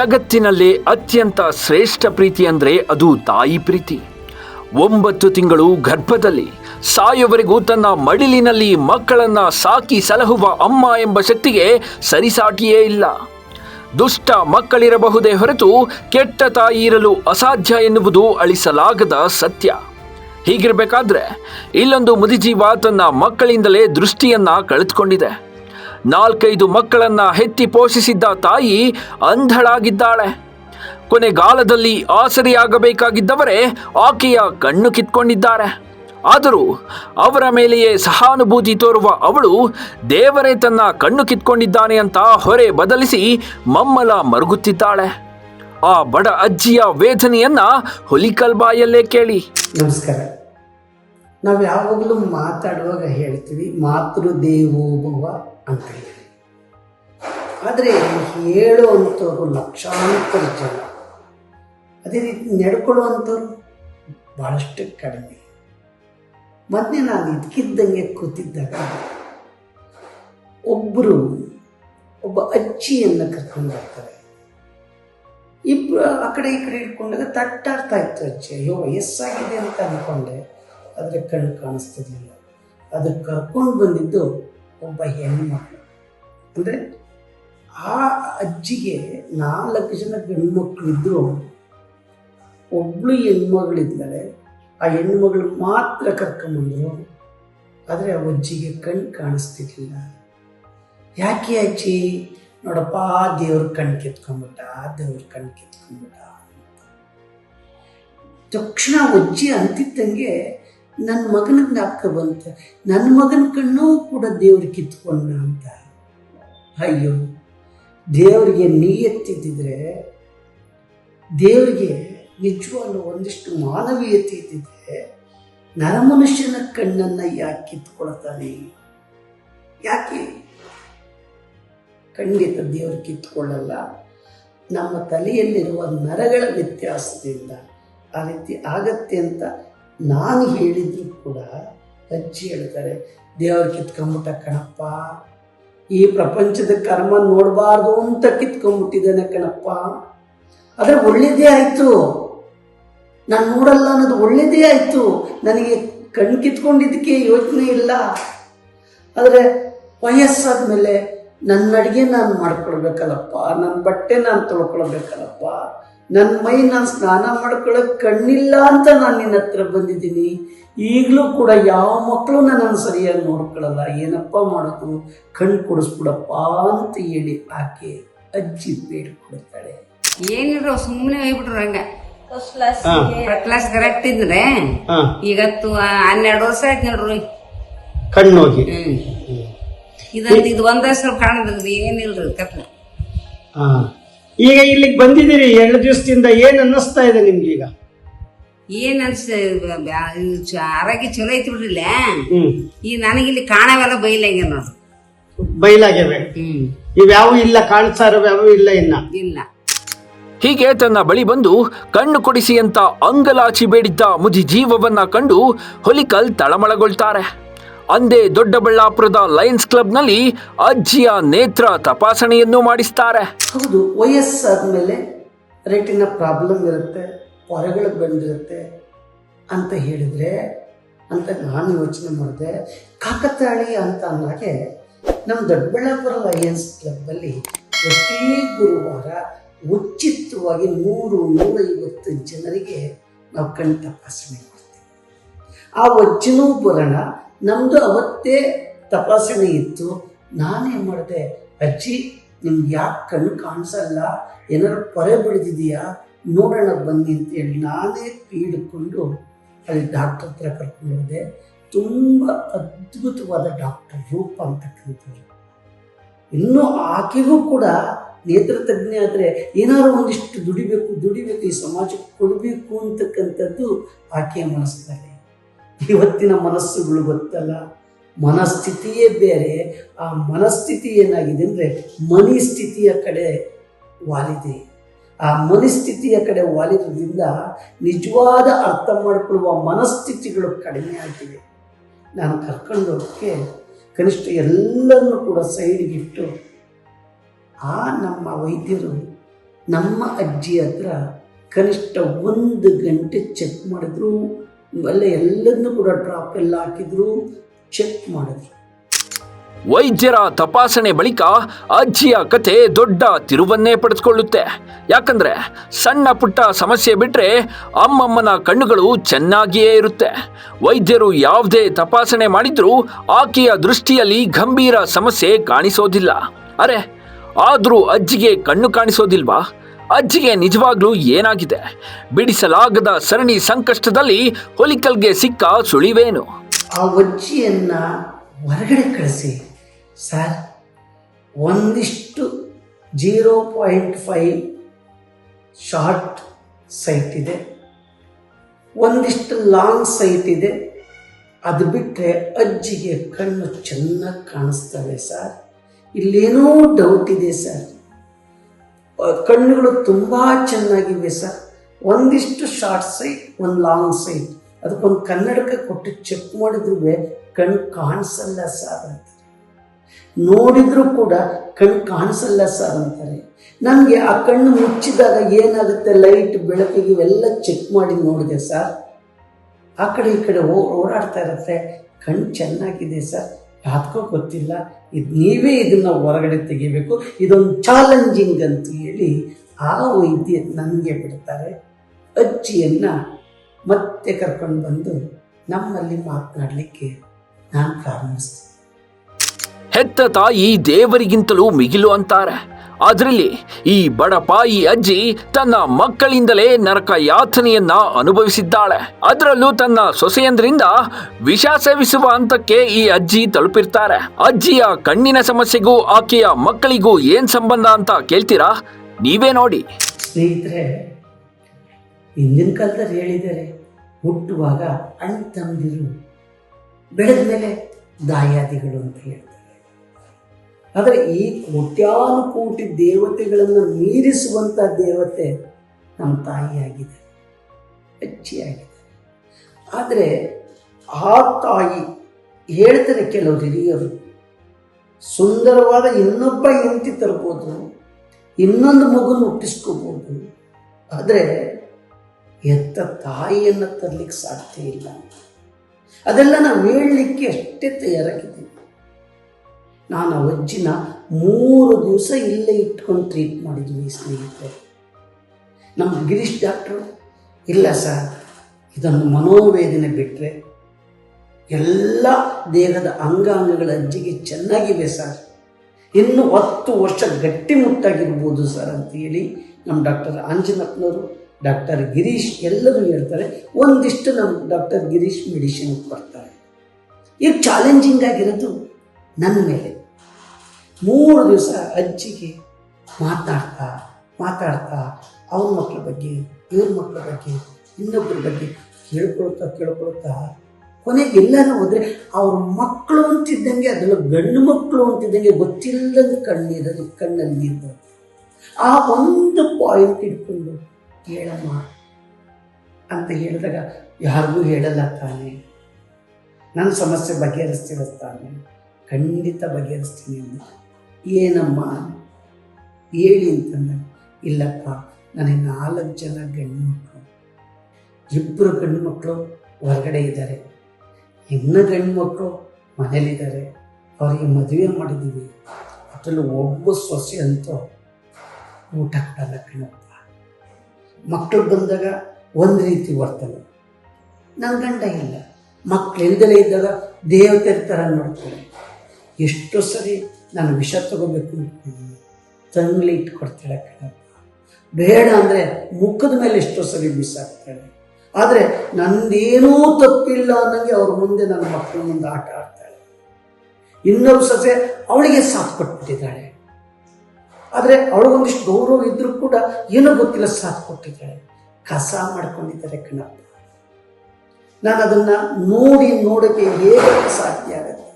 ಜಗತ್ತಿನಲ್ಲಿ ಅತ್ಯಂತ ಶ್ರೇಷ್ಠ ಪ್ರೀತಿ ಅಂದರೆ ಅದು ತಾಯಿ ಪ್ರೀತಿ. ಒಂಬತ್ತು ತಿಂಗಳು ಗರ್ಭದಲ್ಲಿ ಸಾಯುವರೆಗೂ ತನ್ನ ಮಡಿಲಿನಲ್ಲಿ ಮಕ್ಕಳನ್ನ ಸಾಕಿ ಸಲಹುವ ಅಮ್ಮ ಎಂಬ ಶಕ್ತಿಗೆ ಸರಿಸಾಟಿಯೇ ಇಲ್ಲ. ದುಷ್ಟ ಮಕ್ಕಳಿರಬಹುದೇ ಹೊರತು ಕೆಟ್ಟ ತಾಯಿ ಇರಲು ಅಸಾಧ್ಯ ಎನ್ನುವುದು ಅಳಿಸಲಾಗದ ಸತ್ಯ. ಹೀಗಿರಬೇಕಾದ್ರೆ ಇಲ್ಲೊಂದು ಮುದಿಜೀವ ತನ್ನ ಮಕ್ಕಳಿಂದಲೇ ದೃಷ್ಟಿಯನ್ನ ಕಳೆದುಕೊಂಡಿದೆ. ನಾಲ್ಕೈದು ಮಕ್ಕಳನ್ನ ಹೆತ್ತಿ ಪೋಷಿಸಿದ್ದ ತಾಯಿ ಅಂಧಳಾಗಿದ್ದಾಳೆ. ಕೊನೆಗಾಲದಲ್ಲಿ ಆಸರಿಯಾಗಬೇಕಾಗಿದ್ದವರೇ ಆಕೆಯ ಕಣ್ಣು ಕಿತ್ಕೊಂಡಿದ್ದಾರೆ. ಆದರೂ ಅವರ ಮೇಲೆಯೇ ಸಹಾನುಭೂತಿ ತೋರುವ ಅವಳು ದೇವರೇ ತನ್ನ ಕಣ್ಣು ಕಿತ್ಕೊಂಡಿದ್ದಾನೆ ಅಂತ ಹೊರೆ ಬದಲಿಸಿ ಮಮ್ಮಲ ಮರುಗುತ್ತಿದ್ದಾಳೆ. ಆ ಬಡ ಅಜ್ಜಿಯ ವೇದನೆಯನ್ನ ಹುಲಿಕಲ್ಬಾಯಲ್ಲೇ ಕೇಳಿ. ನಮಸ್ಕಾರ. ನಾವು ಯಾವಾಗಲೂ ಮಾತಾಡುವಾಗ ಹೇಳ್ತೀವಿ, ಮಾತೃ ದೇವೋಭವ ಅಂತ ಹೇಳಿ ಆದರೆ ಹೇಳುವಂಥವ್ರು ಲಕ್ಷಾಂತರ ಜನ. ಅದೇ ರೀತಿ ನಡ್ಕೊಳ್ಳುವಂಥವ್ರು ಭಾಳಷ್ಟು ಕಡಿಮೆ. ಮೊನ್ನೆ ನಾನು ಇದಕ್ಕಿದ್ದಂಗೆ ಕೂತಿದ್ದಾಗ ಒಬ್ಬರು ಒಬ್ಬ ಅಜ್ಜಿಯನ್ನು ಕರ್ಕೊಂಡು ಬರ್ತಾರೆ. ಇಬ್ಬರು ಆ ಕಡೆ ಈ ಕಡೆ ಇಟ್ಕೊಂಡಾಗ ತಟ್ಟಾಡ್ತಾ ಇತ್ತು ಅಜ್ಜಿ, ಅಯ್ಯೋ, ವಯಸ್ಸಾಗಿದೆ ಅಂತ ಅಂದ್ಕೊಂಡೆ ಆದರೆ ಕಣ್ಣು ಕಾಣಿಸ್ತಿರ್ಲಿಲ್ಲ. ಅದು ಕರ್ಕೊಂಡು ಬಂದಿದ್ದು ಒಬ್ಬ ಹೆಣ್ಮಕ್ಳು ಅಂದರೆ ಆ ಅಜ್ಜಿಗೆ ನಾಲ್ಕು ಜನ ಗಂಡ್ಮಕ್ಳಿದ್ರು ಒಬ್ಳು ಹೆಣ್ಮಗಳಿದ್ದಾಳೆ ಆ ಹೆಣ್ಮಗಳು ಮಾತ್ರ ಕರ್ಕೊಂಬಂದರು ಆದರೆ ಆ ಅಜ್ಜಿಗೆ ಕಣ್ಣು ಕಾಣಿಸ್ತಿರ್ಲಿಲ್ಲ. ಯಾಕೆ ಅಜ್ಜಿ? ನೋಡಪ್ಪ, ದೇವ್ರ ಕಣ್ ಆ ದೇವ್ರ ಕಣ್ ಕಿತ್ಕೊಂಡ್ಬಿಟ್ಟ ತಕ್ಷಣ ಅಜ್ಜಿ ಅಂತಿದ್ದಂಗೆ ನನ್ನ ಮಗನ ಜ್ಞಾಪಕ ಬಂತು. ನನ್ನ ಮಗನ ಕಣ್ಣು ಕೂಡ ದೇವ್ರು ಕಿತ್ಕೊಂಡ ಅಂತ. ಅಯ್ಯೋ, ದೇವರಿಗೆ ನೀಯತ್ತಿದ್ದಿದ್ರೆ, ದೇವರಿಗೆ ನಿಜವಾಗ್ಲೂ ಒಂದಿಷ್ಟು ಮಾನವೀಯತೆ ಇದ್ದಿದ್ರೆ ನರಮನುಷ್ಯನ ಕಣ್ಣನ್ನು ಯಾಕೆ ಕಿತ್ಕೊಳ್ತಾನೆ? ಯಾಕೆ? ಖಂಡಿತ ದೇವರು ಕಿತ್ಕೊಳ್ಳಲ್ಲ. ನಮ್ಮ ತಲೆಯಲ್ಲಿರುವ ನರಗಳ ವ್ಯತ್ಯಾಸದಿಂದ ಆ ರೀತಿ ಆಗತ್ತೆ ಅಂತ ನಾನು ಹೇಳಿದ್ರು ಕೂಡ ಅಜ್ಜಿ ಹೇಳ್ತಾರೆ, ದೇವರು ಕಿತ್ಕೊಂಬಿಟ್ಟ ಕಣಪ್ಪ, ಈ ಪ್ರಪಂಚದ ಕರ್ಮ ನೋಡಬಾರ್ದು ಅಂತ ಕಿತ್ಕೊಂಡ್ಬಿಟ್ಟಿದ್ದಾನೆ ಕಣಪ್ಪ. ಆದರೆ ಒಳ್ಳೇದೇ ಆಯಿತು. ನಾನು ನೋಡಲ್ಲ ಅನ್ನೋದು ಒಳ್ಳೇದೇ ಆಯಿತು. ನನಗೆ ಕಣ್ ಕಿತ್ಕೊಂಡಿದ್ದಕ್ಕೆ ಯೋಚನೆ ಇಲ್ಲ. ಆದರೆ ವಯಸ್ಸಾದ ಮೇಲೆ ನನ್ನ ಅಡುಗೆ ನಾನು ಮಾಡ್ಕೊಳ್ಬೇಕಲ್ಲಪ್ಪ ನನ್ನ ಬಟ್ಟೆ ನಾನು ತೊಳ್ಕೊಳ್ಬೇಕಲ್ಲಪ್ಪ. ನನ್ನ ಮೈ ನಾನು ಸ್ನಾನ ಮಾಡ್ಕೊಳ್ಳೋಕೆ ಕಣ್ಣಿಲ್ಲ ಅಂತ ನಾನು ನಿನ್ನ ಹತ್ರ ಬಂದಿದ್ದೀನಿ. ಈಗಲೂ ಕೂಡ ಯಾವ ಮಕ್ಕಳು ನನ್ನನ್ನು ಸರಿಯಾಗಿ ನೋಡ್ಕೊಳ್ಳಲ್ಲ ಏನಪ್ಪ ಮಾಡೋದು? ಕಣ್ಣು ಕೊಡಿಸ್ಬಿಡಪ್ಪ ಅಂತ ಹೇಳಿ ಆಕೆ ಅಜ್ಜಿ ಬೇಡ್ಕೊಡ್ತಾಳೆ ಏನಿಲ್ಲ ಸುಮ್ಮನೆ ಹೋಗ್ಬಿಟ್ರು ಹಂಗ. ಕ್ಲಾಸ್ ಕ್ಲಾಸ್ ಕರೆಕ್ಟ್ ಇದ್ರೆ ಈಗತ್ತು ಹನ್ನೆರಡು ವರ್ಷ ಆಯ್ತು ನೋಡ್ರಿ. ಕಣ್ಣೋಗಿ ಇದಂತ ಇದು ಒಂದೇ ಸ್ವಲ್ಪ ಕಾಣದ್ರಿ ಏನಿಲ್ರಿ ಕತ್ಲ ಈಗ ಇಲ್ಲಿಗೆ ಬಂದಿದ್ದೀರಿ ಎರಡು ದಿವಸದಿಂದ ಏನ್ ಅನ್ನಿಸ್ತಾ ಇದೆ ನಿಮ್ಗೀಗ? ಏನ್ ಅನ್ಸ ಆರೋಗ್ಯ ಚಲೋ ಐತಿ ಬಿಡ್ರಿಲ್ಲ? ಹ್ಮ್. ಈ ನನಗಿಲ್ಲಿ ಕಾಣವೆಲ್ಲ ಬೈಲಾಗ್ಯ ನೋಡ್ರಿ ಬಯಲಾಗ್ಯವೆ ಹ್ಮ್. ಇವ್ಯಾವು ಇಲ್ಲ ಕಾಣಿಸ್ತಾ ಇರೋ ಇಲ್ಲ ಇನ್ನ? ಇಲ್ಲ. ಹೀಗೆ ತನ್ನ ಬಳಿ ಬಂದು ಕಣ್ಣು ಕೊಡಿಸಿ ಅಂತ ಅಂಗಲಾಚಿ ಬೇಡಿದ್ದ ಮುದಿ ಜೀವವನ್ನ ಕಂಡು ಹೊಲಿಕಲ್ ತಳಮಳಗೊಳ್ತಾರೆ. ಅಂದೇ ದೊಡ್ಡಬಳ್ಳಾಪುರದ ಲಯನ್ಸ್ ಕ್ಲಬ್ನಲ್ಲಿ ಅಜ್ಜಿಯ ನೇತ್ರ ತಪಾಸಣೆಯನ್ನು ಮಾಡಿಸ್ತಾರೆ. ಹೌದು, ವಯಸ್ಸಾದ್ಮೇಲೆ ರೆಟಿನ ಪ್ರಾಬ್ಲಮ್ ಇರುತ್ತೆ ಹೊರಗಳಿಗೆ ಬಂದಿರುತ್ತೆ ಅಂತ ಹೇಳಿದ್ರೆ, ಅಂತ ನಾನು ಯೋಚನೆ ಮಾಡಿದೆ. ಕಾಕತಾಳಿ ಅಂತ ಅಂದಾಗೆ ನಮ್ಮ ದೊಡ್ಡಬಳ್ಳಾಪುರ ಲಯನ್ಸ್ ಕ್ಲಬ್ಬಲ್ಲಿ ಪ್ರತಿ ಗುರುವಾರ ಉಚಿತವಾಗಿ ನೂರು, ನೂರೈವತ್ತು ಜನರಿಗೆ ನಾವು ಕಣ್ ತಪಾಸಣೆ ಮಾಡ್ತೀವಿ. ಆ ವಜ್ಜನೂ ಬರೋಣ ನಮ್ಮದು ಅವತ್ತೇ ತಪಾಸಣೆ ಇತ್ತು. ನಾನೇನು ಮಾಡಿದೆ? ಅಜ್ಜಿ, ನಿಮ್ಗೆ ಯಾಕೆ ಕಣ್ಣು ಕಾಣಿಸಲ್ಲ? ಏನಾದ್ರು ಪೊರೆ ಬಿಡಿದಿದೆಯಾ? ನೋಡೋಣ ಬನ್ನಿ ಅಂತೇಳಿ ನಾನೇ ಹಿಡ್ಕೊಂಡು ಅಲ್ಲಿ ಡಾಕ್ಟರ್ ಹತ್ರ ಕರ್ಕೊಂಡು ಹೋದೆ. ತುಂಬ ಅದ್ಭುತವಾದ ಡಾಕ್ಟರ್ ರೂಪ ಅಂತಕ್ಕಂಥವ್ರು. ಇನ್ನೂ ಆಕೆಗೂ ಕೂಡ ನೇತ್ರ ತಜ್ಞೆ ಆದರೆ ಏನಾದ್ರು ಒಂದಿಷ್ಟು ದುಡಿಬೇಕು ದುಡಿಬೇಕು, ಈ ಸಮಾಜಕ್ಕೆ ಕೊಡಬೇಕು ಅಂತಕ್ಕಂಥದ್ದು ಆಕೆಯ ಮನಸ್ಸಿನಲ್ಲಿ. ಇವತ್ತಿನ ಮನಸ್ಸುಗಳು ಗೊತ್ತಲ್ಲ? ಮನಸ್ಥಿತಿಯೇ ಬೇರೆ. ಆ ಮನಸ್ಥಿತಿ ಏನಾಗಿದೆ ಅಂದರೆ ಮನಿಸ್ಥಿತಿಯ ಕಡೆ ವಾಲಿದೆ. ಆ ಮನಸ್ಥಿತಿಯ ಕಡೆ ವಾಲಿದ್ರಿಂದ ನಿಜವಾದ ಅರ್ಥ ಮಾಡಿಕೊಳ್ಳುವ ಮನಸ್ಥಿತಿಗಳು ಕಡಿಮೆ ಆಗಿವೆ ನಾನು ಕರ್ಕೊಂಡೋಗಕ್ಕೆ ಕನಿಷ್ಠ ಎಲ್ಲರನ್ನು ಕೂಡ ಸೈಡ್ಗಿಟ್ಟು ಆ ನಮ್ಮ ವೈದ್ಯರು ನಮ್ಮ ಅಜ್ಜಿ ಹತ್ರ ಕನಿಷ್ಠ ಒಂದು ಗಂಟೆ ಚೆಕ್ ಮಾಡಿದ್ರು. ಅಲ್ಲೇ ಎಲ್ಲದನ್ನೂ ಕೂಡ ಡ್ರಾಪ್ ಎಲ್ಲ ಹಾಕಿದ್ರು ಚೆಕ್ ಮಾಡಿದ್ರು. ವೈದ್ಯರ ತಪಾಸಣೆ ಬಳಿಕ ಅಜ್ಜಿಯ ಕತೆ ದೊಡ್ಡ ತಿರುವನ್ನೇ ಪಡೆದುಕೊಳ್ಳುತ್ತೆ. ಯಾಕಂದ್ರೆ ಸಣ್ಣ ಪುಟ್ಟ ಸಮಸ್ಯೆ ಬಿಟ್ರೆ ಅಮ್ಮಮ್ಮನ ಕಣ್ಣುಗಳು ಚೆನ್ನಾಗಿಯೇ ಇರುತ್ತೆ. ವೈದ್ಯರು ಯಾವುದೇ ತಪಾಸಣೆ ಮಾಡಿದ್ರೂ ಆಕೆಯ ದೃಷ್ಟಿಯಲ್ಲಿ ಗಂಭೀರ ಸಮಸ್ಯೆ ಕಾಣಿಸೋದಿಲ್ಲ. ಅರೆ, ಆದರೂ ಅಜ್ಜಿಗೆ ಕಣ್ಣು ಕಾಣಿಸೋದಿಲ್ವಾ? ಅಜ್ಜಿಗೆ ನಿಜವಾಗ್ಲೂ ಏನಾಗಿದೆ? ಬಿಡಿಸಲಾಗದ ಸರಣಿ ಸಂಕಷ್ಟದಲ್ಲಿ ಹೊಲಿಕಲ್ಗೆ ಸಿಕ್ಕ ಸುಳಿವೇನು? ಆ ಅಜ್ಜಿಯನ್ನ ಹೊರಗಡೆ ಕಳಿಸಿ. ಸರ್, ಒಂದಿಷ್ಟು zero point five short sight ಇದೆ. ಒಂದಿಷ್ಟು ಲಾಂಗ್ ಸೈಟ್ ಇದೆ. ಅದು ಬಿಟ್ಟರೆ ಅಜ್ಜಿಗೆ ಕಣ್ಣು ಚೆನ್ನಾಗಿ ಕಾಣಿಸ್ತವೆ, ಸರ್. ಇಲ್ಲೇನೋ ಡೌಟ್ ಇದೆ, ಸರ್. ಕಣ್ಣುಗಳು ತುಂಬ ಚೆನ್ನಾಗಿವೆ ಸರ್. ಒಂದಿಷ್ಟು ಶಾರ್ಟ್ ಸೈಟ್ ಒಂದು ಲಾಂಗ್ ಸೈಟ್ ಅದಕ್ಕೊಂದು ಕನ್ನಡಕ ಕೊಟ್ಟು ಚೆಕ್ ಮಾಡಿದ್ರೆ ಕಣ್ಣು ಕಾಣಿಸಲ್ಲ ಸರ್ ಅಂತ. ನೋಡಿದರೂ ಕೂಡ ಕಣ್ಣು ಕಾಣಿಸಲ್ಲ ಸರ್ ಅಂತಾರೆ. ನನಗೆ ಆ ಕಣ್ಣು ಮುಚ್ಚಿದಾಗ ಏನಾಗುತ್ತೆ ಲೈಟ್ ಬೆಳಕಿಗೆ ಇವೆಲ್ಲ ಚೆಕ್ ಮಾಡಿ ನೋಡಿದೆ ಸರ್. ಆ ಕಡೆ ಈ ಕಡೆ ಓಡಾಡ್ತಾ ಇರುತ್ತೆ. ಕಣ್ಣು ಚೆನ್ನಾಗಿದೆ ಸರ್. ಯಾಕೋ ಗೊತ್ತಿಲ್ಲ. ಇದು ನೀವೇ ಇದನ್ನು ಹೊರಗಡೆ ತೆಗಿಬೇಕು. ಇದೊಂದು ಚಾಲೆಂಜಿಂಗ್ ಅಂತ ಹೇಳಿ ಆ ವೈದ್ಯ ನನಗೆ ಬಿಡ್ತಾರೆ. ಅಜ್ಜಿಯನ್ನು ಮತ್ತೆ ಕರ್ಕೊಂಡು ಬಂದು ನಮ್ಮಲ್ಲಿ ಮಾತನಾಡಲಿಕ್ಕೆ ನಾನು ಪ್ರಾರಂಭಿಸ್ತೀನಿ. ಹೆತ್ತ ತಾಯಿ ದೇವರಿಗಿಂತಲೂ ಮಿಗಿಲು ಅಂತಾರೆ. ಅದರಲ್ಲಿ ಈ ಬಡಪಾಯಿ ಅಜ್ಜಿ ತನ್ನ ಮಕ್ಕಳಿಂದಲೇ ನರಕ ಯಾತನೆಯನ್ನ ಅನುಭವಿಸಿದ್ದಾಳೆ. ಅದರಲ್ಲೂ ತನ್ನ ಸೊಸೆಯಂದ್ರಿಂದ ವಿಷ ಸೇವಿಸುವ ಹಂತಕ್ಕೆ ಈ ಅಜ್ಜಿ ತಲುಪಿರ್ತಾರೆ. ಅಜ್ಜಿಯ ಕಣ್ಣಿನ ಸಮಸ್ಯೆಗೂ ಆಕೆಯ ಮಕ್ಕಳಿಗೂ ಏನ್ ಸಂಬಂಧ ಅಂತ ಕೇಳ್ತೀರಾ? ನೀವೇ ನೋಡಿ. ಸ್ನೇಹಿತರೆ, ಹಿಂದಿನ ಕಾಲದಲ್ಲಿ ಹೇಳಿದರೆ ಹುಟ್ಟುವಾಗ ಅಣ್ಣ ತಮ್ಮದಿರು ಬೆಳೆದ ಮೇಲೆ ದಾಯಾದಿಗಳು ಅಂತ ಹೇಳ್ತಾರೆ ಆದರೆ ಈ ಕೋಟ್ಯಾನುಕೋಟಿ ದೇವತೆಗಳನ್ನು ಮೀರಿಸುವಂಥ ದೇವತೆ ನಮ್ಮ ತಾಯಿಯಾಗಿದೆ, ಅಜ್ಜಿಯಾಗಿದೆ. ಆದರೆ ಆ ತಾಯಿ ಹೇಳ್ತಾರೆ ಕೆಲವು ಹಿರಿಯರು, ಸುಂದರವಾದ ಇನ್ನೊಬ್ಬ ಹೆಂಡತಿ ತರ್ಬೋದು, ಇನ್ನೊಂದು ಮಗುನ ಹುಟ್ಟಿಸ್ಕೋಬೋದು, ಆದರೆ ಎತ್ತ ತಾಯಿಯನ್ನು ತರಲಿಕ್ಕೆ ಸಾಧ್ಯ ಇಲ್ಲ. ಅದೆಲ್ಲ ನಾವು ಹೇಳಲಿಕ್ಕೆ ಅಷ್ಟೇ ತಯಾರಾಗಿದ್ದೀವಿ. ನಾನು ಆ ಅಜ್ಜಿನ ಮೂರು ದಿವಸ ಇಲ್ಲೇ ಇಟ್ಕೊಂಡು ಟ್ರೀಟ್ ಮಾಡಿದ್ವಿ ಸ್ನೇಹಿತರೆ. ನಮ್ಮ ಗಿರೀಶ್ ಡಾಕ್ಟ್ರು ಇಲ್ಲ ಸರ್ ಇದೊಂದು ಮನೋವೇದನೆ ಬಿಟ್ಟರೆ ಎಲ್ಲ ದೇಹದ ಅಂಗಾಂಗಗಳ ಅಜ್ಜಿಗೆ ಚೆನ್ನಾಗಿವೆ ಸರ್ ಇನ್ನು ಹತ್ತು ವರ್ಷ ಗಟ್ಟಿಮುಟ್ಟಾಗಿರ್ಬೋದು ಸರ್ ಅಂತ ಹೇಳಿ ನಮ್ಮ ಡಾಕ್ಟರ್ ಆಂಜನಪ್ಪನವರು ಡಾಕ್ಟರ್ ಗಿರೀಶ್ ಎಲ್ಲರೂ ಹೇಳ್ತಾರೆ. ಒಂದಿಷ್ಟು ನಮ್ಮ ಡಾಕ್ಟರ್ ಗಿರೀಶ್ ಮೆಡಿಸಿನ್ ಕೊಡ್ತಾರೆ. ಈಗ ಚಾಲೆಂಜಿಂಗ್ ಆಗಿರೋದು ನನ್ನ ಮೇಲೆ. ಮೂರು ದಿವಸ ಅಜ್ಜಿಗೆ ಮಾತಾಡ್ತಾ ಮಾತಾಡ್ತಾ ಅವ್ರ ಮಕ್ಕಳ ಬಗ್ಗೆ, ಇವ್ರ ಮಕ್ಕಳ ಬಗ್ಗೆ ಇನ್ನೊಬ್ಬರ ಬಗ್ಗೆ ಕೇಳ್ಕೊಳ್ತಾ ಕೇಳ್ಕೊಳ್ತಾ ಕೊನೆಗೆ ಎಲ್ಲರೂ ಹೋದರೆ ಅವ್ರ ಮಕ್ಕಳು ಅಂತಿದ್ದಂಗೆ ಅದರಲ್ಲೂ ಗಂಡು ಮಕ್ಕಳು ಅಂತಿದ್ದಂಗೆ ಗೊತ್ತಿಲ್ಲದ ಕಣ್ಣಿರೋದು ಕಣ್ಣಲ್ಲಿ ನೀರು. ಆ ಒಂದು ಪಾಯಿಂಟ್ ಇಟ್ಕೊಂಡು ಹೇಳಮ್ಮ ಅಂತ ಹೇಳಿದಾಗ ಯಾರಿಗೂ ಹೇಳಲ್ಲ ತಾನೆ. ನನ್ನ ಸಮಸ್ಯೆ ಬಗೆಹರಿಸ್ತಿರೋ ತಾನೆ. ಖಂಡಿತ ಬಗೆಹರಿಸ್ತೀನಿ ಅಂದ. ಏನಮ್ಮ ಹೇಳಿ ಅಂತಂದ ಇಲ್ಲಪ್ಪ, ನನಗೆ ನಾಲ್ಕು ಜನ ಗಂಡು ಮಕ್ಕಳು ಇಬ್ಬರು ಗಂಡು ಮಕ್ಕಳು ಹೊರಗಡೆ ಇದ್ದಾರೆ. ಇನ್ನೂ ಗಂಡು ಮಕ್ಕಳು ಮನೇಲಿದ್ದಾರೆ. ಅವರಿಗೆ ಮದುವೆ ಮಾಡಿದ್ದೀವಿ. ಅದರಲ್ಲಿ ಒಬ್ಬ ಸೊಸೆ ಅಂತೂ ಊಟ ಕೊಡಲ್ಲ ಕಣಪ್ಪ. ಮಕ್ಕಳು ಬಂದಾಗ ಒಂದು ರೀತಿ ವರ್ತನೆ. ನನ್ನ ಗಂಡ ಇಲ್ಲ. ಮಕ್ಕಳು ಇಲ್ದಲೇ ಇದ್ದಾಗ ದೇವತೆ ಥರ ನೋಡ್ತಾರೆ. ಎಷ್ಟೋ ಸರಿ ನಾನು ವಿಷ ತಗೋಬೇಕು. ಅಂತೀನಿ ತಂಗ್ಲಿ ಇಟ್ಕೊಡ್ತಾಳೆ ಕಣಪ್ಪ. ಬೇಡ ಅಂದರೆ ಮುಖದ ಮೇಲೆ ಎಷ್ಟೋ ಸರಿ ಬಿಸಾಕ್ತಾಳೆ ಆದರೆ ನಂದೇನೂ ತಪ್ಪಿಲ್ಲ ಅನ್ನಂಗೆ ಅವ್ರ ಮುಂದೆ ನನ್ನ ಮಕ್ಕಳ ಮುಂದೆ ಆಟ ಆಡ್ತಾಳೆ. ಇನ್ನೊಂದು ಸೊಸೆ ಅವಳಿಗೆ ಸಾಥ್ ಕೊಟ್ಬಿಟ್ಟಿದ್ದಾಳೆ. ಆದರೆ ಅವಳಿಗೊಂದಿಷ್ಟು ಗೌರವ ಇದ್ರೂ ಕೂಡ ಏನೋ ಗೊತ್ತಿಲ್ಲ ಸಾಥ್ ಕೊಟ್ಟಿದ್ದಾಳೆ. ಕಸ ಮಾಡ್ಕೊಂಡಿದ್ದಾರೆ ಕಣಪ್ಪ. ನಾನು ಅದನ್ನು ನೋಡಿ ನೋಡೋಕ್ಕೆ ಹೇಗೆ ಸಾಧ್ಯ ಆಗುತ್ತೆ?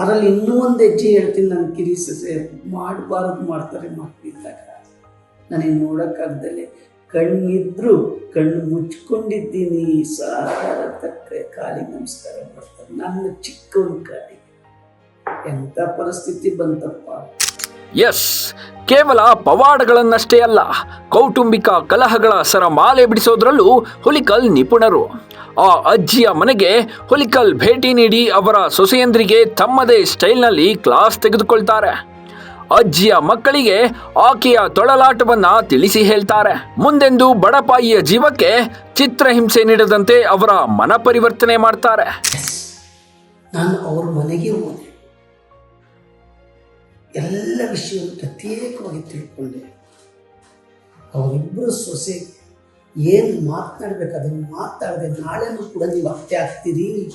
ಅದರಲ್ಲಿ ಇನ್ನೂ ಒಂದು ಹೆಜ್ಜೆ ಹೇಳ್ತೀನಿ ನನ್ನ ಕಿರಿಸೆ ಮಾಡಬಾರದು ಮಾಡ್ತಾರೆ ಮಕ್ಕಳಿದ್ದಾಗ ನನಗೆ ನೋಡೋಕ್ಕಾಗ್ದಲೆ ಕಣ್ಣಿದ್ರು ಕಣ್ಣು ಮುಚ್ಕೊಂಡಿದ್ದೀನಿ. ಸಾರ ತಕ್ಕ ಕಾಲಿಗೆ ನಮಸ್ಕಾರ ಮಾಡ್ತಾರೆ. ನನ್ನ ಚಿಕ್ಕವನ ಕಾಲಿಗೆ ಎಂಥ ಪರಿಸ್ಥಿತಿ ಬಂತಪ್ಪ. ಎಸ್, ಕೇವಲ ಪವಾಡಗಳನ್ನಷ್ಟೇ ಅಲ್ಲ, ಕೌಟುಂಬಿಕ ಕಲಹಗಳ ಸರ ಮಾಲೆ ಬಿಡಿಸೋದ್ರಲ್ಲೂ ಹುಲಿಕಲ್ ನಿಪುಣರು. ಆ ಅಜ್ಜಿಯ ಮನೆಗೆ ಹುಲಿಕಲ್ ಭೇಟಿ ನೀಡಿ ಅವರ ಸೊಸೆಯಂದ್ರಿಗೆ ತಮ್ಮದೇ ಸ್ಟೈಲ್ನಲ್ಲಿ ಕ್ಲಾಸ್ ತೆಗೆದುಕೊಳ್ತಾರೆ. ಅಜ್ಜಿಯ ಮಕ್ಕಳಿಗೆ ಆಕೆಯ ತೊಳಲಾಟವನ್ನ ತಿಳಿಸಿ ಹೇಳ್ತಾರೆ. ಮುಂದೆಂದು ಬಡಪಾಯಿಯ ಜೀವಕ್ಕೆ ಚಿತ್ರಹಿಂಸೆ ನೀಡದಂತೆ ಅವರ ಮನ ಪರಿವರ್ತನೆ ಮಾಡ್ತಾರೆ. ನಾನು ಅವ್ರ ಮನೆಗೆ ಹೋದೆ. ಎಲ್ಲ ವಿಷಯವನ್ನು ಪ್ರತ್ಯೇಕವಾಗಿ ತಿಳ್ಕೊಂಡೆ. ಅವರಿಬ್ಬರು ಸೊಸೆ ಏನು ಮಾತನಾಡ್ಬೇಕು ಅದನ್ನು ಮಾತಾಡದೆ ನಾಳೆನೂ ಕೂಡ ನೀವು ಅತ್ತೆ ಆಗ್ತೀರಿ.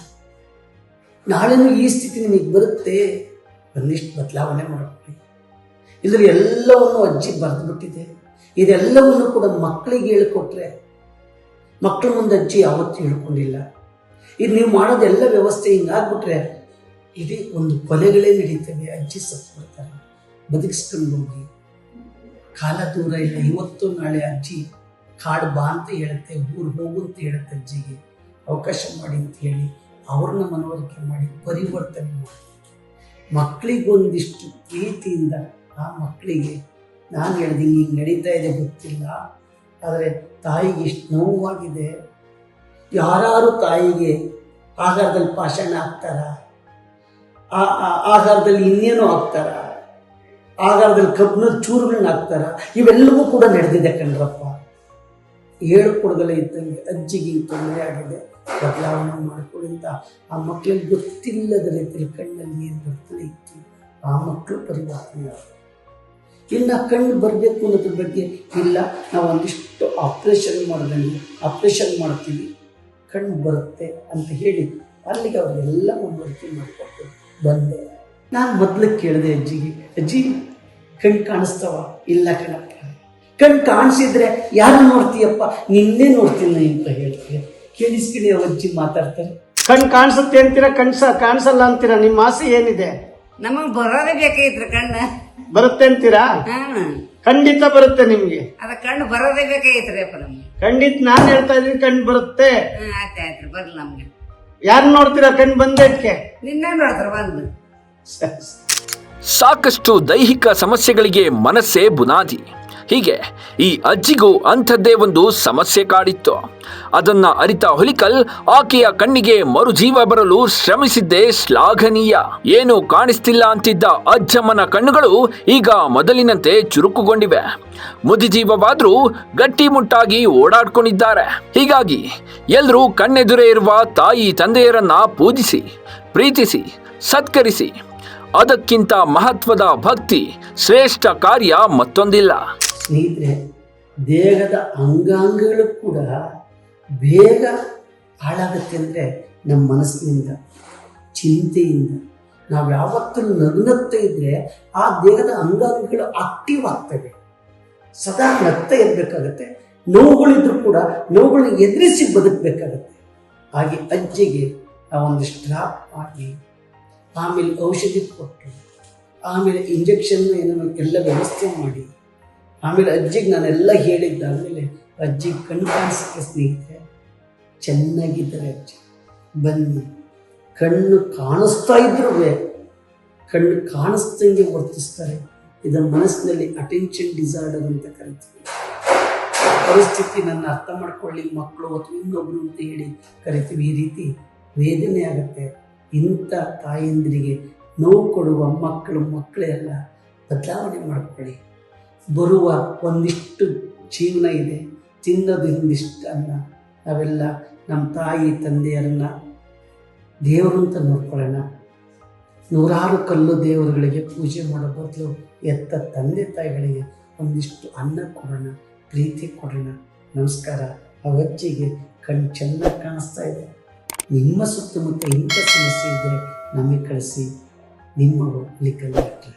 ನಾಳೆನೂ ಈ ಸ್ಥಿತಿ ನಿಮಗೆ ಬರುತ್ತೆ. ಒಂದಿಷ್ಟು ಬದಲಾವಣೆ ಮಾಡ್ಕೊಳ್ಳಿ. ಇದ್ರ ಎಲ್ಲವನ್ನು ಅಜ್ಜಿ ಬರೆದುಬಿಟ್ಟಿದೆ. ಇದೆಲ್ಲವನ್ನು ಕೂಡ ಮಕ್ಕಳಿಗೆ ಹೇಳ್ಕೊಟ್ರೆ ಮಕ್ಕಳ ಮುಂದೆ ಅಜ್ಜಿ ಯಾವತ್ತೂ ಹೇಳ್ಕೊಂಡಿಲ್ಲ. ಇದು ನೀವು ಮಾಡೋದೆಲ್ಲ ವ್ಯವಸ್ಥೆ ಹಿಂಗಾಗ್ಬಿಟ್ರೆ ಇಡೀ ಒಂದು ಕೊಲೆಗಳೇ ನಡೀತವೆ. ಅಜ್ಜಿ ಸತ್ಬಿಡ್ತಾರೆ ಬದುಕಿಸ್ಕೊಂಡು ಹೋಗಿ. ಕಾಲ ದೂರ ಇಲ್ಲ. ಇವತ್ತು ನಾಳೆ ಅಜ್ಜಿ ಕಾಡು ಬಾ ಅಂತ ಹೇಳುತ್ತೆ, ಊರು ಹೋಗು ಅಂತ ಹೇಳುತ್ತೆ ಅಜ್ಜಿಗೆ. ಅವಕಾಶ ಮಾಡಿ ಅಂತ ಹೇಳಿ ಅವ್ರನ್ನ ಮನವರಿಕೆ ಮಾಡಿ ಪರಿವರ್ತನೆ ಮಾಡಿ. ಮಕ್ಕಳಿಗೊಂದಿಷ್ಟು ಪ್ರೀತಿಯಿಂದ ಆ ಮಕ್ಕಳಿಗೆ ನಾನು ಹೇಳ್ದೆ, ಈಗ ನಡೀತಾ ಇದೆ ಗೊತ್ತಿಲ್ಲ. ಆದರೆ ತಾಯಿಗೆ ಇಷ್ಟು ನೋವಾಗಿದೆ. ಯಾರು ತಾಯಿಗೆ ಆಹಾರದಲ್ಲಿ ಪಾಷಾಣ ಹಾಕ್ತಾರ? ಆಹಾರದಲ್ಲಿ ಇನ್ನೇನು ಹಾಕ್ತಾರ? ಆಹಾರದಲ್ಲಿ ಕಬ್ಬಿನ ಚೂರುಗಳನ್ನ ಹಾಕ್ತಾರ? ಇವೆಲ್ಲವೂ ಕೂಡ ನಡೆದಿದೆ ಕಣ್ರಪ್ಪ. ಏಳು ಕೊಡಗಲ ಇದ್ದಂಗೆ ಅಜ್ಜಿಗೆ ತೊಂದರೆ ಆಗಿದೆ. ಬದಲಾವಣೆ ಮಾಡಿಕೊಡಿ ಅಂತ ಆ ಮಕ್ಕಳಿಗೆ ಗೊತ್ತಿಲ್ಲದ ರೀತಿಯಲ್ಲಿ ಕಣ್ಣಲ್ಲಿ ಏನು ಬರ್ತಲೇ ಇತ್ತು. ಆ ಮಕ್ಕಳು ಪರಿವರ್ತನೆ. ಇನ್ನು ಕಣ್ಣು ಬರಬೇಕು ಅನ್ನೋದ್ರ ಬಗ್ಗೆ ಇಲ್ಲ. ನಾವು ಒಂದಿಷ್ಟು ಆಪ್ರೇಷನ್ ಮಾಡಿದಂಗೆ ಆಪ್ರೇಷನ್ ಮಾಡ್ತೀವಿ. ಕಣ್ಣು ಬರುತ್ತೆ ಅಂತ ಹೇಳಿ ಅಲ್ಲಿಗೆ ಅವರೆಲ್ಲ ಮುಂದುವರಿಕೆ ಮಾಡಿಕೊಟ್ಟು ಬಂದೆ. ನಾನು ಮೊದಲು ಕೇಳಿದೆ ಅಜ್ಜಿಗೆ, ಅಜ್ಜಿ ಕಣ್ಣು ಕಾಣಿಸ್ತಾವ? ಇಲ್ಲ ಕಣಪ್ಪ. ಕಣ್ಣು ಕಾಣಿಸಿದ್ರೆ ಯಾರು ನೋಡ್ತೀಯಪ್ಪ? ನಿನ್ನೆ ನೋಡ್ತೀನಿ ಅಂತ ಹೇಳ್ತೀಯ. ಕೇಳಿಸ್ಕಿಡಿ ಅಜ್ಜಿ ಮಾತಾಡ್ತಾರೆ. ಕಣ್ ಕಾಣಿಸುತ್ತೆ ಅಂತೀರಾ ಕಣ್ಸ ಕಾಣಿಸಲ್ಲ ಅಂತೀರಾ? ನಿಮ್ಮ ಆಸೆ ಏನಿದೆ? ನಮಗ್ ಬರೋದೇ ಬೇಕಾಗಿತ್ತು ಕಣ್ಣ. ಬರುತ್ತೆ ಅಂತೀರಾ? ಖಂಡಿತ ಬರುತ್ತೆ ನಿಮ್ಗೆ. ಅದ ಕಣ್ಣು ಬರೋದೇ ಬೇಕಾಗಿತ್ರಿ ಅಪ್ಪ ನಮ್ಗೆ. ಖಂಡಿತ ನಾನ್ ಹೇಳ್ತಾ ಇದ್ದೀನಿ ಕಣ್ ಬರುತ್ತೆ. ಬರ್ಲಿ ನಮ್ಗೆ. ಯಾರು ನೋಡ್ತೀರಾ ಕಣ್ ಬಂದಕ್ಕೆ ನಿನ್ನೆ ನೋಡ್ತಾರ ಬಂದು ಸಾಕಷ್ಟು ದೈಹಿಕ ಸಮಸ್ಯೆಗಳಿಗೆ ಮನಸ್ಸೇ ಬುನಾದಿ. ಹೀಗೆ ಈ ಅಜ್ಜಿಗೂ ಅಂಥದ್ದೇ ಒಂದು ಸಮಸ್ಯೆ ಕಾಡಿತ್ತು. ಅದನ್ನ ಅರಿತ ಹುಲಿಕಲ್ ಆಕೆಯ ಕಣ್ಣಿಗೆ ಮರುಜೀವ ಬರಲು ಶ್ರಮಿಸಿದ್ದೇ ಶ್ಲಾಘನೀಯ. ಏನು ಕಾಣಿಸ್ತಿಲ್ಲ ಅಂತಿದ್ದ ಅಜ್ಜಮ್ಮನ ಕಣ್ಣುಗಳು ಈಗ ಮೊದಲಿನಂತೆ ಚುರುಕುಗೊಂಡಿವೆ. ಮುದಿಜೀವವಾದ್ರೂ ಗಟ್ಟಿಮುಟ್ಟಾಗಿ ಓಡಾಡ್ಕೊಂಡಿದ್ದಾರೆ. ಹೀಗಾಗಿ ಎಲ್ಲರೂ ಕಣ್ಣೆದುರೇ ಇರುವ ತಾಯಿ ತಂದೆಯರನ್ನ ಪೂಜಿಸಿ, ಪ್ರೀತಿಸಿ, ಸತ್ಕರಿಸಿ. ಅದಕ್ಕಿಂತ ಮಹತ್ವದ ಭಕ್ತಿ ಶ್ರೇಷ್ಠ ಕಾರ್ಯ ಮತ್ತೊಂದಿಲ್ಲ. ಸ್ನೇಹಿತರೆ, ದೇಹದ ಅಂಗಾಂಗಗಳು ಕೂಡ ಬೇಗ ಹಾಳಾಗುತ್ತೆ ಅಂದರೆ ನಮ್ಮ ಮನಸ್ಸಿನಿಂದ, ಚಿಂತೆಯಿಂದ. ನಾವು ಯಾವತ್ತೂ ನಗುನಗ್ತಾ ಇದ್ದರೆ ಆ ದೇಹದ ಅಂಗಾಂಗಗಳು ಆಕ್ಟಿವ್ ಆಗ್ತವೆ. ಸದಾ ನಗ್ತಾ ಇರಬೇಕಾಗತ್ತೆ. ನೋವುಗಳಿದ್ರು ಕೂಡ ನೋವುಗಳನ್ನ ಎದುರಿಸಿ ಬದುಕಬೇಕಾಗತ್ತೆ. ಹಾಗೆ ಅಜ್ಜಿಗೆ ಆ ಒಂದು ಸ್ಟ್ರಾಪ್ ಮಾಡಿ ಆಮೇಲೆ ಔಷಧಿ ಕೊಟ್ಟು, ಆಮೇಲೆ ಇಂಜೆಕ್ಷನ್ ಏನೋ ಎಲ್ಲ ವ್ಯವಸ್ಥೆ ಮಾಡಿ ಆಮೇಲೆ ಅಜ್ಜಿಗೆ ನಾನೆಲ್ಲ ಹೇಳಿದ್ದಾದಮೇಲೆ ಅಜ್ಜಿಗೆ ಕಣ್ಣು ಕಾಣಿಸಕ್ಕೆ ಸ್ನೇಹಿತರೆ, ಚೆನ್ನಾಗಿದ್ದಾರೆ ಅಜ್ಜಿ. ಬನ್ನಿ. ಕಣ್ಣು ಕಾಣಿಸ್ತಾ ಇದ್ರೂ ಕಣ್ಣು ಕಾಣಿಸ್ದಂಗೆ ವರ್ತಿಸ್ತಾರೆ. ಇದನ್ನು ಮನಸ್ಸಿನಲ್ಲಿ ಅಟೆನ್ಷನ್ ಡಿಸಾರ್ಡರ್ ಅಂತ ಕರಿತೀವಿ. ಪರಿಸ್ಥಿತಿ ನನ್ನ ಅರ್ಥ ಮಾಡ್ಕೊಳ್ಳಿ, ಮಕ್ಕಳು ಅಥವಾ ಇನ್ನೊಬ್ರು ಅಂತ ಹೇಳಿ ಕರಿತೀವಿ. ಈ ರೀತಿ ವೇದನೆ ಆಗುತ್ತೆ. ಇಂಥ ತಾಯಂದಿರಿಗೆ ನೋವು ಕೊಡುವ ಮಕ್ಕಳು ಮಕ್ಕಳೆಲ್ಲ ಬದಲಾವಣೆ ಮಾಡ್ಕೊಳ್ಳಿ. ಬರುವ ಒಂದಿಷ್ಟು ಜೀವನ ಇದೆ. ತಿನ್ನೋದು ಒಂದಿಷ್ಟು ಅನ್ನ. ನಾವೆಲ್ಲ ನಮ್ಮ ತಾಯಿ ತಂದೆಯರನ್ನ ದೇವರಂತ ನೋಡ್ಕೊಳ್ಳೋಣ. ನೂರಾರು ಕಲ್ಲು ದೇವರುಗಳಿಗೆ ಪೂಜೆ ಮಾಡೋ ಬದಲು ಎತ್ತ ತಂದೆ ತಾಯಿಗಳಿಗೆ ಒಂದಿಷ್ಟು ಅನ್ನ ಕೊಡೋಣ, ಪ್ರೀತಿ ಕೊಡೋಣ. ನಮಸ್ಕಾರ. ಅಜ್ಜಿಗೆ ಕಣ್ಣು ಚೆನ್ನಾಗಿ ಕಾಣಿಸ್ತಾ ಇದೆ. ನಿಮ್ಮ ಸುತ್ತಮುತ್ತ ಇಂಥ ಸಮಸ್ಯೆ ಇದ್ದರೆ ನಮಗೆ ಕಳಿಸಿ. ನಿಮ್ಮವರು ಲಿಖಲ್ಲಿ